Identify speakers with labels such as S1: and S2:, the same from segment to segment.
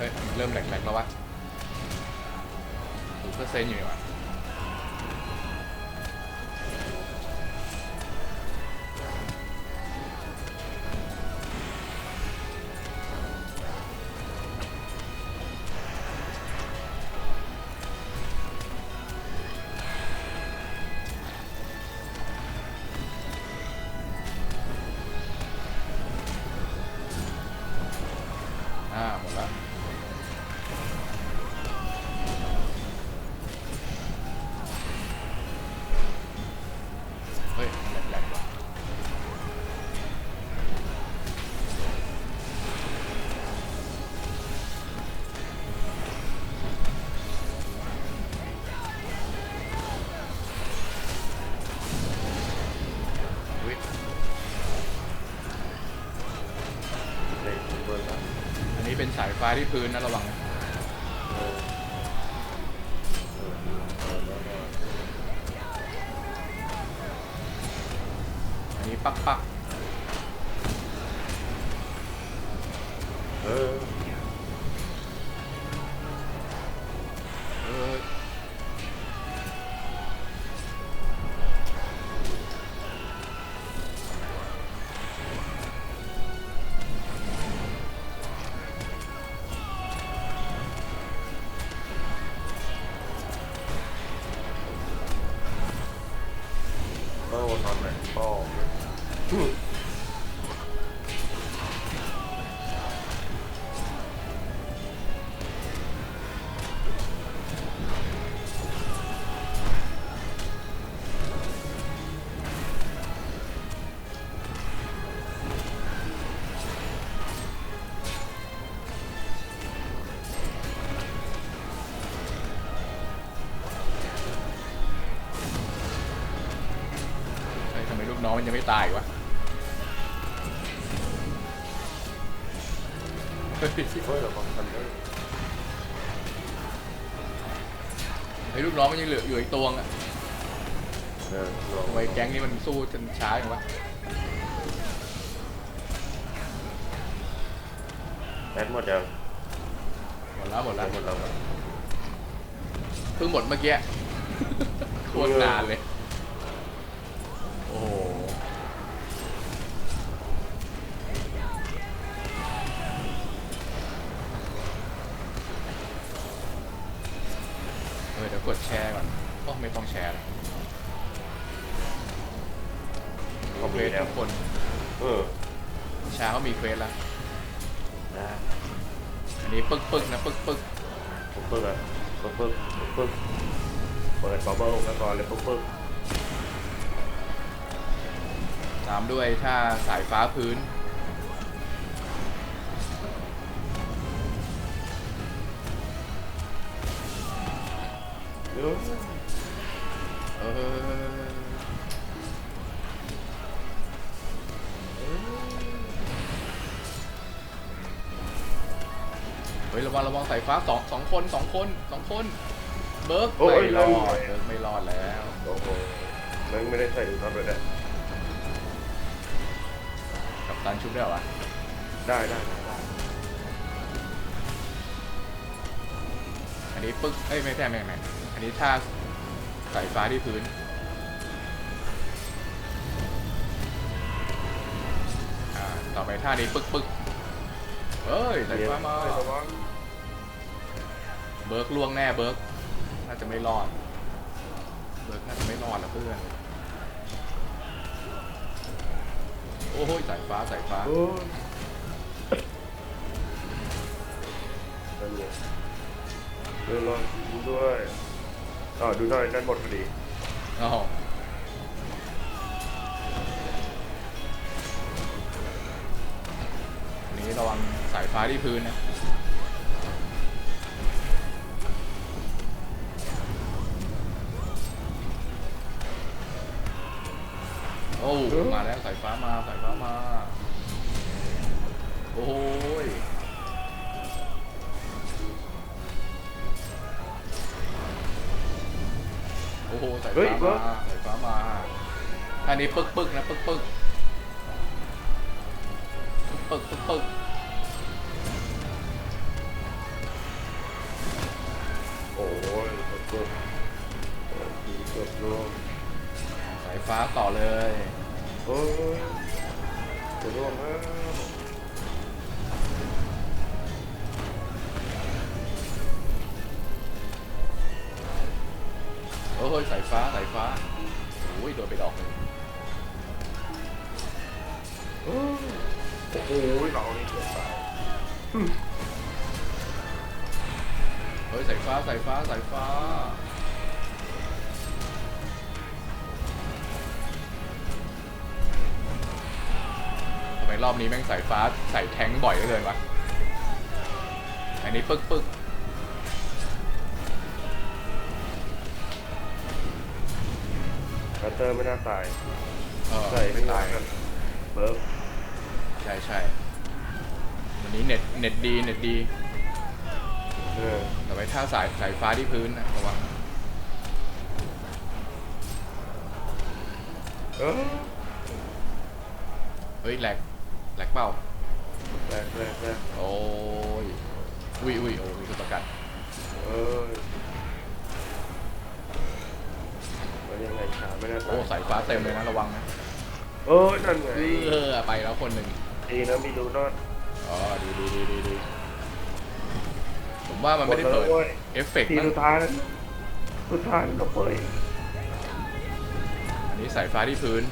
S1: ฮ้ยเริ่มแหลกๆแล้ววะดูเปอร์เซ็นต์อยู่นี่วะอ่า เป็นสายฟ้าที่พื้นนะระวัง
S2: อั
S1: นนี้ปักปัก
S2: เออ
S1: เป้า
S2: ต ม
S1: ลูกน้องมันยังไม่ตายวะเฮ้ย
S2: เฮ้ยเราฟังกันได้
S1: ไอ้ลูกน้องมันยังเหลืออยู่อีกตัวงอะ
S2: เออลอง
S1: ทำไมแก๊งนี้มันสู้จนช้าอย่างวะ
S2: แอดหมดยัง
S1: หมดแล้วหมด
S2: แอ
S1: แล้ว
S2: ดหมดแล้วครับ
S1: เพิ่งหมดเมื่อกี้โคตรนานเลย โอ้โห ออเดี๋ยวกดแชร์ก่อนโอ้ไม่ต้องแชร์ละ
S2: เขา
S1: เคว
S2: มี
S1: ส
S2: แล้ว
S1: ทุกคน
S2: เออ
S1: ชาเขามีเควสแล้ว
S2: นะ
S1: อันนี้ปึ๊กปึ๊กนะปึ๊กปึ๊ก
S2: ปึ๊กปึ๊กอะปึ๊กปึ๊กปึ๊กปึ๊กเปิดบับเบิ้ลแล้วก่อนเลยปึ๊กปึ๊ก
S1: ตามด้วยถ้าสายฟ้าพื้น
S2: ดี๋ยว
S1: เออเฮ้ยระวังระวังสายฟ้าสองสองคนสองคนสองคน เบิร์กไม่รอดเบิร์กไม่รอดแล้ว
S2: โอ้โหแม่งไม่ได้ใส่ดูน็อตเลยนะ
S1: กับตันชุบได้เหรอวะ
S2: ได้ได้
S1: นนี้ปึ๊กเอ้ยไม่ใช่ไม่ไม่อันนี้ท่าสายฟ้าที่พื้นอ่าต่อไปท่านี้ปึ๊กปึ๊กเฮ้ยสายฟ้ามา
S2: ระวัง
S1: เบิร์กล่วงแน่เบิร์กน่าจะไม่รอด เบิร์กน่าจะไม่รอดแล้วเพื่อนโอ้ยสายฟ้าสายฟ้า
S2: โอ้ยนั่นไงเดี๋ยวรอดูด้วยอ๋อดูหน่อยนั่นหมดพอดี
S1: อ้าวอันนี้ระวังสายฟ้าที่พื้นนะโอ้มาแล้วสายฟ้ามาสายฟ้ามา โอ้ย โอ้โหสา
S2: เฮ้ย
S1: ฟ้า
S2: เวิร์
S1: มา
S2: ค
S1: สายฟ้ามา อันนี้ปึกปึกนะปึกปึกปึกปึกปึก
S2: โอ้ยกดกดกดดีกดลง
S1: สายฟ้าต่อเลย
S2: โอ้ยกดลง
S1: เอ้ย สายฟ้าสายฟ้าโอ้ยโดนไปดอกหนึ่ง
S2: โอ้ยโอ้โหเรานี่เกิดไป
S1: เฮ้ยสายฟ้าสายฟ้าสายฟ้าทำไมรอบนี้แม่งสายฟ้าใส่แทงค์บ่อยเหลือเกินวะอันนี้ปึ๊กปึ๊ก
S2: เตอร์ไม่น่าตาย
S1: เออ
S2: ใส่
S1: ไม่ตาย
S2: กันเบิร์ฟ
S1: ใช่ใช่วันนี้เน็ตเน็ตดีเน็ตดี
S2: เออ
S1: แต่ไปท่าสายสายฟ้าที่พื้นนะระวัง
S2: เออ
S1: เฮ้ยแหลกแหลกเป้า
S2: แรกแรกแรก
S1: โอ้ยอุ้ยอุ้ยโอ้ยมีคนประกัน
S2: เออแล้ว ยังไงขาไม่น่าตา
S1: โอ้
S2: ย
S1: สายฟ้าเต็มเลยนะระวังนะ
S2: เออนั่นไง
S1: เออไปแล้วคนหนึ่ง
S2: ดีนะมีดูนอด
S1: อ๋อดีดีดีดีดีผมว่ามันไม่ได้เปิด
S2: หมดแล้วเว้ย
S1: เอฟเฟกต์
S2: ที
S1: มั้ง
S2: สุดท้ายแล้วสุดท้ายก็เปิด
S1: อันนี้สายฟ้าที่พื้น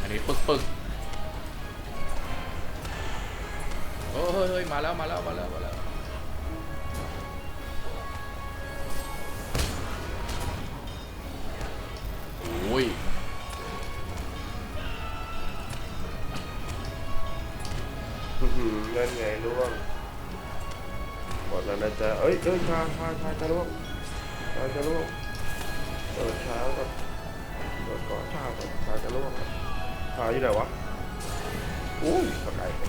S1: อันนี้ปึ๊กปึ๊กโอ้เฮ้ยเฮ้ยมาแล้วมาแล้วมาแล้วมาแล้ว อ้ย
S2: นั่นไงร่วงหมดแล้วนะจ๊ะเอ้ยเอ้ยชาชาชาจะร่วงชาจะร่วงเปิดช้าก่อนเปิดก่อนชาก่อนชาจะร่วงชาอยู่ไหนวะอุ้ยสกายไป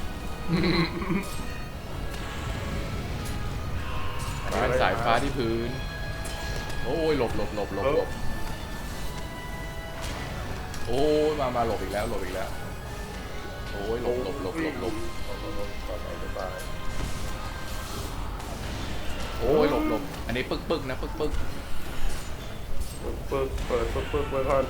S1: อันนี้เป็นสายฟ้าที่พื้น โอ้ยหลบหลบหลบหลบหลบ โอ้ยมามาหลบอีกแล้วหลบอีกแล้ว โอ้ยหลบหลบหลบหลบหลบ
S2: หลบหลบก่อนเอาจะตาย
S1: โอ้ยหลบหลบอันนี้ปึ๊กปึ๊กนะปึ๊กปึ๊ก
S2: เปิดเปิดเปิดเปิดเปิดเปิดก่อน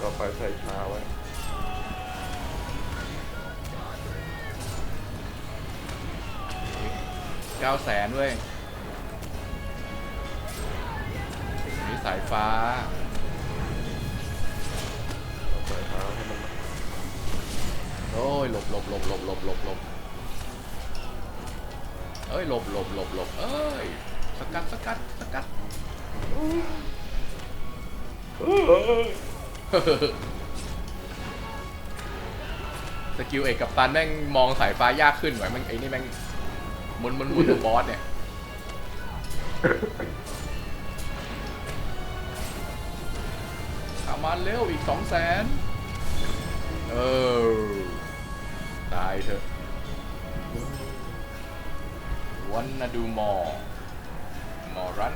S2: ต่อไปใส่ชาไว้
S1: เก้าแสนเว้ยายฟ้า
S2: เอาใส่ชาให้มัน
S1: โอ้ยหลบหลบหลบหลบหลบหลบหลบเอ้ยหลบหลบหลบหลบเอ้ยสกัดสกัดสกัดสกิลเอกกับตันแม่งมองสายฟ้ายากขึ้นไว้แม่งไอ้นี่แม่งมุนมุนมุนตัวบอสเนี่ย ทำมาเร็วอีกสองแสนเออตายเถอะวันนาดูมอมอรัน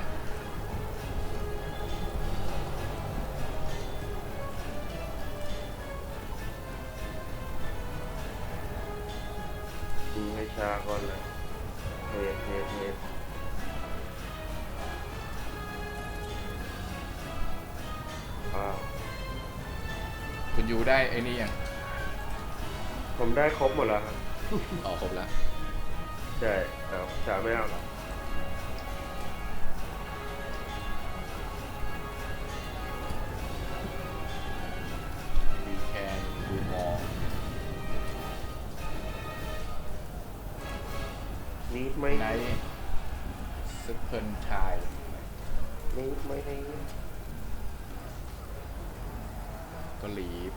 S2: ดูให้ชาก่อนเลย
S1: คุณยูได้ไอ้นี่ยัง
S2: ผมได้ครบหมดแล้วครับ
S1: อ๋อครบแล้ว
S2: ใช่ครับชาไม่เอาหรอก
S1: วีแคนดูมอ
S2: นิดไหม
S1: ในสเปิลไทย
S2: นิดไหมนี่
S1: ก็ลีฟ